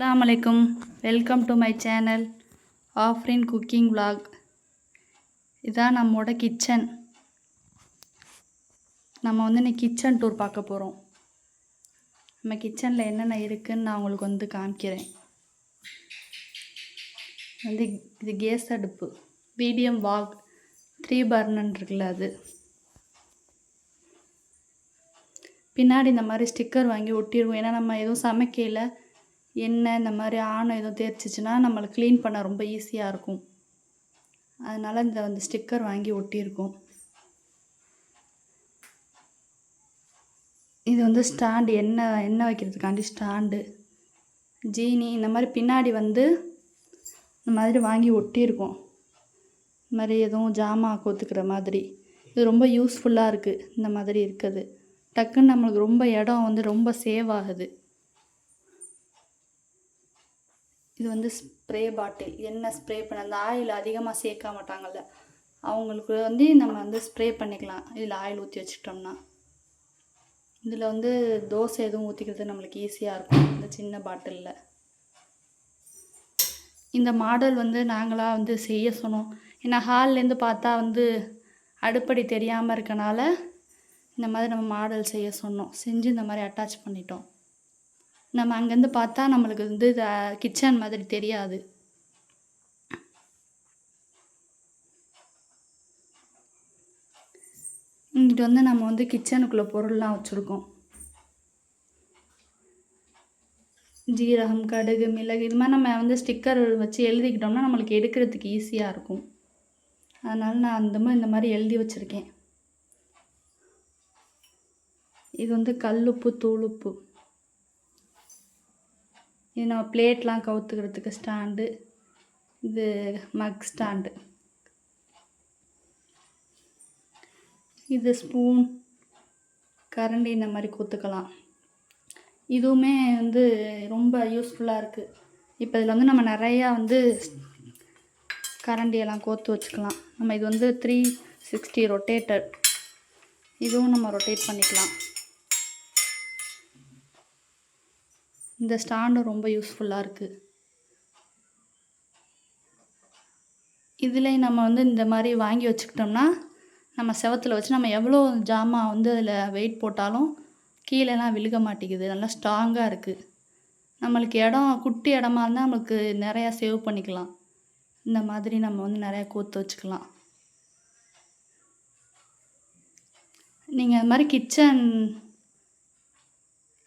அஸ்லாம் அலைக்கும். Welcome to my channel Afrin cooking vlog. இதான் நம்மோட கிச்சன் நம்ம வந்து இன்னைக்கு கிச்சன் டூர் பார்க்க போகிறோம் நம்ம கிச்சனில் என்னென்ன இருக்குதுன்னு நான் உங்களுக்கு வந்து காமிக்கிறேன். வந்து இது கேஸ் அடுப்பு. மீடியம் வாக் த்ரீ பர்னன் இருக்குல்ல அது. பின்னாடி இந்த மாதிரி ஸ்டிக்கர் வாங்கி ஒட்டிடுவோம். ஏன்னா நம்ம எதுவும் சமைக்கையில் எண்ணெய் இந்த மாதிரி ஆணம் எதுவும் தேய்ச்சிச்சின்னா நம்மளுக்கு க்ளீன் பண்ண ரொம்ப ஈஸியாக இருக்கும். அதனால் இந்த வந்து ஸ்டிக்கர் வாங்கி ஒட்டியிருக்கோம். இது வந்து ஸ்டாண்டு எண்ணெய் எண்ணெய் வைக்கிறதுக்காண்டி ஸ்டாண்டு ஜீனி இந்த மாதிரி பின்னாடி வந்து இந்த மாதிரி வாங்கி ஒட்டியிருக்கோம். இந்த மாதிரி எதுவும் ஜாமான் கோத்துக்கிற மாதிரி. இது ரொம்ப யூஸ்ஃபுல்லாக இருக்குது இந்த மாதிரி இருக்குது டக்குன்னு நம்மளுக்கு ரொம்ப இடம் வந்து ரொம்ப சேவ் ஆகுது. இது வந்து ஸ்ப்ரே பாட்டில் என்ன ஸ்ப்ரே பண்ண அந்த ஆயில் அதிகமாக சேர்க்க மாட்டாங்கல்ல. அவங்களுக்கு வந்து நம்ம வந்து ஸ்ப்ரே பண்ணிக்கலாம். இதில் ஆயில் ஊற்றி வச்சுக்கிட்டோம்னா. இதில் வந்து தோசை எதுவும் ஊற்றிக்கிறது நம்மளுக்கு ஈஸியாக இருக்கும். இந்த சின்ன பாட்டிலில் இந்த மாடல் வந்து நாங்களாக வந்து செய்ய சொன்னோம். ஏன்னா ஹால்லேருந்து பார்த்தா வந்து அடுப்படி தெரியாமல் இருக்கனால இந்த மாதிரி நம்ம மாடல் செய்ய சொன்னோம். செஞ்சு இந்த மாதிரி அட்டாச் பண்ணிட்டோம். நம்ம அங்கேருந்து பார்த்தா நம்மளுக்கு வந்து கிச்சன் மாதிரி தெரியாது. இங்கிட்டு வந்து நம்ம வந்து கிச்சனுக்குள்ளே பொருள்லாம் வச்சுருக்கோம். ஜீரகம் கடுகு மிளகு இது மாதிரி நம்ம வந்து ஸ்டிக்கர் வச்சு எழுதிக்கிட்டோம்னா நம்மளுக்கு எடுக்கிறதுக்கு ஈஸியாக இருக்கும். அதனால் நான் அந்த மாதிரி இந்த மாதிரி எழுதி வச்சுருக்கேன். இது வந்து கல்லுப்பு தூளுப்பு இது நம்ம பிளேட்லாம் கவுத்துக்கிறதுக்கு ஸ்டாண்டு. இது மக் ஸ்டாண்டு இது ஸ்பூன் கரண்டி இந்த மாதிரி கொத்துக்கலாம். இதுவுமே வந்து ரொம்ப யூஸ்ஃபுல்லாக இருக்குது இப்போ இதில் வந்து நம்ம நிறையா வந்து கரண்டியெல்லாம் கோத்து வச்சுக்கலாம். நம்ம இது வந்து த்ரீ சிக்ஸ்டி ரொட்டேட்டர் இதுவும் நம்ம ரொட்டேட் பண்ணிக்கலாம். இந்த ஸ்டாண்டும் ரொம்ப யூஸ்ஃபுல்லாக இருக்குது இதுலேயும் நம்ம வந்து இந்த மாதிரி வாங்கி வச்சுக்கிட்டோம்னா நம்ம செவத்தில் வச்சு நம்ம எவ்வளோ ஜாமான் வந்து அதில் வெயிட் போட்டாலும் கீழேலாம் விழுக மாட்டேங்குது. நல்லா ஸ்ட்ராங்காக இருக்குது நம்மளுக்கு இடம் குட்டி இடமா இருந்தால் நம்மளுக்கு நிறையா சேவ் பண்ணிக்கலாம். இந்த மாதிரி நம்ம வந்து நிறையா கோத்து வச்சுக்கலாம். நீங்கள் அது மாதிரி கிச்சன்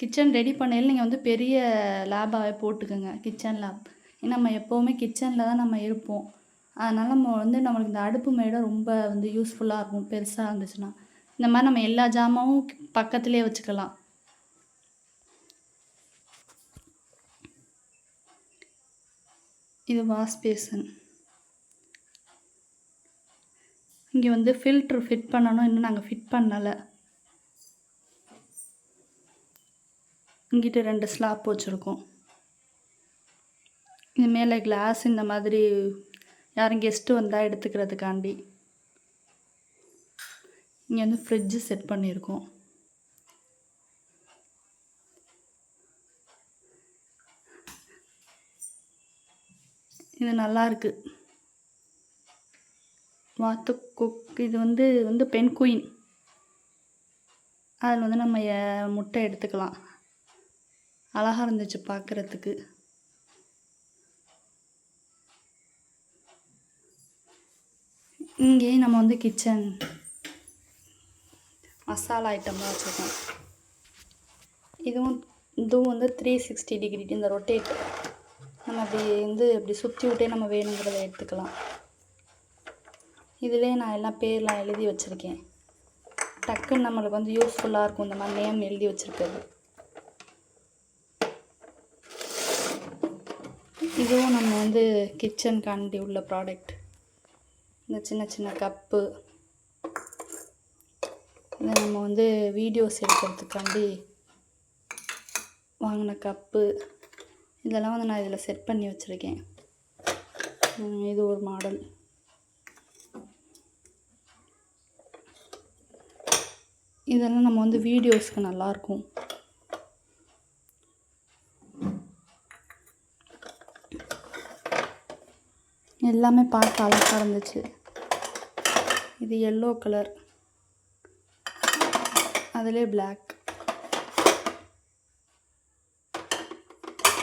கிச்சன் ரெடி பண்ணையில் நீங்கள் வந்து பெரிய லேபாகவே போட்டுக்கோங்க கிச்சன் லேப் ஏன்னா நம்ம எப்போவுமே கிச்சனில் தான் நம்ம இருப்போம். அதனால் நம்ம வந்து நம்மளுக்கு இந்த அடுப்பு மேடை ரொம்ப வந்து யூஸ்ஃபுல்லாக இருக்கும் பெருசாக இருந்துச்சுன்னா. இந்த மாதிரி நம்ம எல்லா ஜாமாவும் பக்கத்துலேயே வச்சுக்கலாம். இது வாஷ் பேசன் இங்கே வந்து ஃபில்ட்ரு ஃபிட் பண்ணணும் இன்னும் நாங்கள் ஃபிட் பண்ணலை. இங்கிட்ட ரெண்டு ஸ்லாப் வச்சுருக்கோம். இது மேலே கிளாஸ் இந்த மாதிரி யாரும் கெஸ்ட்டு வந்தால் எடுத்துக்கிறதுக்காண்டி இங்கே வந்து ஃப்ரிட்ஜு செட் பண்ணியிருக்கோம் இது நல்லாருக்கு. வாத்து குக் இது வந்து வந்து பெண் குயின் அதில் வந்து நம்ம முட்டை எடுத்துக்கலாம். அழகாக இருந்துச்சு பார்க்குறதுக்கு இங்கேயே நம்ம வந்து கிச்சன் மசாலா ஐட்டம்லாம் வச்சுருக்கோம். இதுவும் இதுவும் வந்து த்ரீ சிக்ஸ்டி டிகிரி இந்த ரொட்டேட் நம்ம அப்படி வந்து இப்படி சுற்றி விட்டே நம்ம வேணுங்கிறத எடுத்துக்கலாம். இதிலே நான் எல்லாம் பேர்லாம் எழுதி வச்சுருக்கேன். டக்குன்னு நம்மளுக்கு வந்து யூஸ்ஃபுல்லாக இருக்கும் இந்த மாதிரி நேம் எழுதி வச்சுருக்கிறது. இதுவும் நம்ம வந்து கிச்சனுக்காண்டி உள்ள ப்ராடக்ட் இந்த சின்ன சின்ன கப்பு இதை நம்ம வந்து வீடியோஸ் எடுக்கிறதுக்காண்டி வாங்கின கப்பு இதெல்லாம் வந்து நான் இதில் செட் பண்ணி வச்சுருக்கேன். இது ஒரு மாடல் இதெல்லாம் நம்ம வந்து வீடியோஸ்க்கு நல்லாயிருக்கும் எல்லாமே பார்க்க அழகாக இருந்துச்சு. இது எல்லோ கலர் அதிலே பிளாக்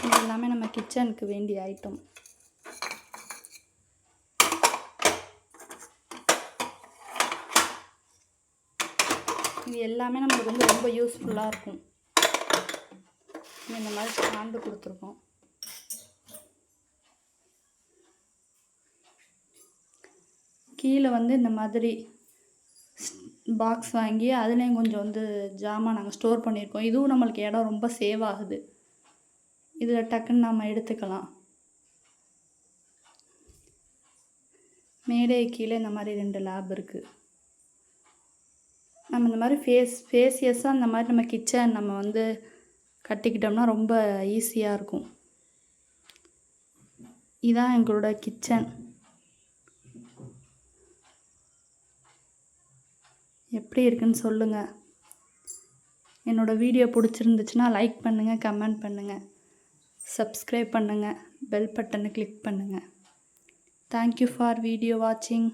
இது எல்லாமே நம்ம கிச்சனுக்கு வேண்டிய ஐட்டம் இது எல்லாமே நம்மளுக்கு வந்து ரொம்ப யூஸ்ஃபுல்லாக இருக்கும். இந்த மாதிரி ஸ்டாண்டு கொடுத்துருக்கோம். கீழே வந்து இந்த மாதிரி பாக்ஸ் வாங்கி அதுலேயும் கொஞ்சம் வந்து ஜாமான் நாங்கள் ஸ்டோர் பண்ணியிருக்கோம். இதுவும் நம்மளுக்கு இடம் ரொம்ப சேவ் ஆகுது. இதில் டக்குன்னு நம்ம எடுத்துக்கலாம். மேடை கீழே இந்த மாதிரி ரெண்டு லேப் இருக்குது நம்ம இந்த மாதிரி ஃபேஸ் ஃபேஸியஸாக இந்த மாதிரி நம்ம கிச்சன் நம்ம வந்து கட்டிக்கிட்டோம்னா ரொம்ப ஈஸியாக இருக்கும். இதான் எங்களோட கிச்சன் எப்படி இருக்குன்னு சொல்லுங்கள் என்னோடய வீடியோ பிடிச்சிருந்துச்சுன்னா லைக் பண்ணுங்கள் கமெண்ட் பண்ணுங்கள் சப்ஸ்கிரைப் பண்ணுங்கள் பெல் பட்டனை கிளிக் பண்ணுங்கள் தேங்க்யூ ஃபார் வீடியோ வாட்சிங்